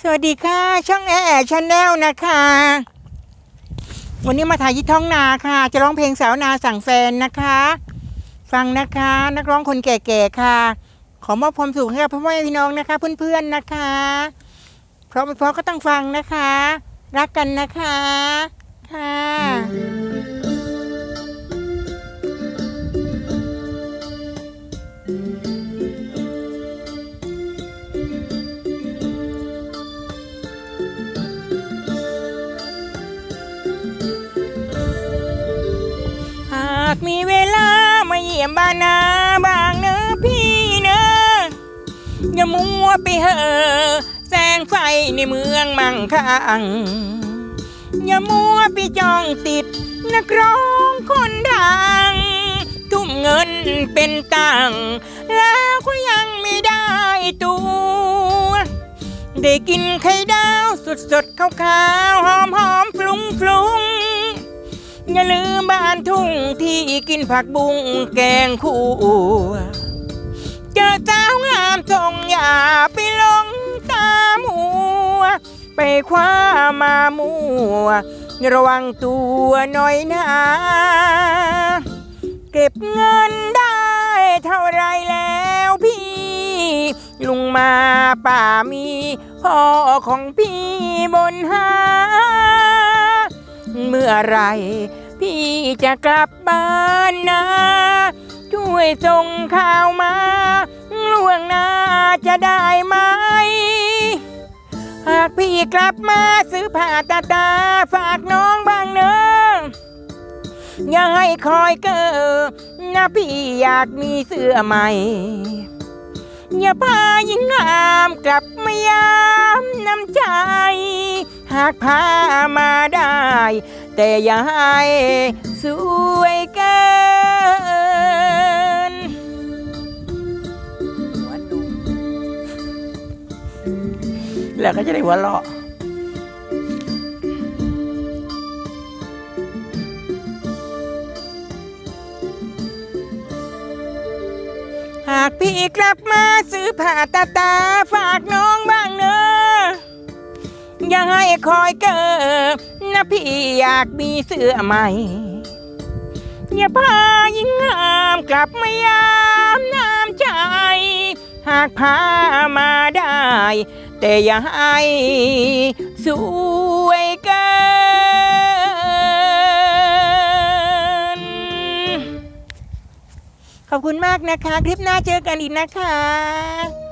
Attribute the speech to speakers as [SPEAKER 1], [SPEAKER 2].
[SPEAKER 1] สวัสดีค่ะ ช่องแอร์ชาแนลนะคะ วันนี้มาถ่ายยี่ท้องนาค่ะ จะร้องเพลงสาวนาสั่งแฟนนะคะ ฟังนะคะ นักร้องคนแก่ๆค่ะ ขอมอบความสุขให้กับพ่อแม่พี่น้องนะคะ เพื่อนๆนะคะ เพราะไม่เพราะก็ต้องฟังนะคะ รักกันนะคะค่ะ มีเวลามาเยี่ยมบ้านนาบางเนอพี่เนอะอย่ามัวไปเหอแสงไฟในเมืองมั่งคั่งอย่ามัวไปจ้องติดนักร้องคนดัง ทุ่มเงินเป็นตังแล้วก็ยังไม่ได้ตัว ได้กินไข่ดาวสดๆขาวๆหอมหอมๆฟลุงฟลุงๆ อย่าลืมบ้านทุ่งที่กินผักบุ้งแกงคู่เจอสางามทรงอย่าไปหลงตามหัว ไปคว้ามามัว ระวังตัวหน่อยนะ เก็บเงินได้เท่าไรแล้วพี่ ลุงมาป่ามีพ่อของพี่บนหาเมื่อไร พี่จะกลับบ้านนะ ช่วยส่งข่าวมาล่วงหน้าจะได้ไหม หากพี่กลับมาซื้อผ้าตาตาฝากน้องบ้างเนอะอย่าให้คอยเกอนะพี่อยากมีเสื้อใหม่ อย่าพายิ่งงามกลับมายามน้ำใจ หากพามาได้ แต่อย่าให้สวยเกินหัวหนุ่มแล้วก็จะได้หัวเราะหากพี่กลับมาซื้อผ้าตาตาฝากน้องบ้างเนอะอย่าให้คอยเกิด นะพี่อยากมีเสื้อใหม่ อย่าพายิ่งงามกลับมายามน้ำใจ หากพามาได้ แต่อย่าให้สวยเกิน ขอบคุณมากนะคะ คลิปหน้าเจอกันอีกนะคะ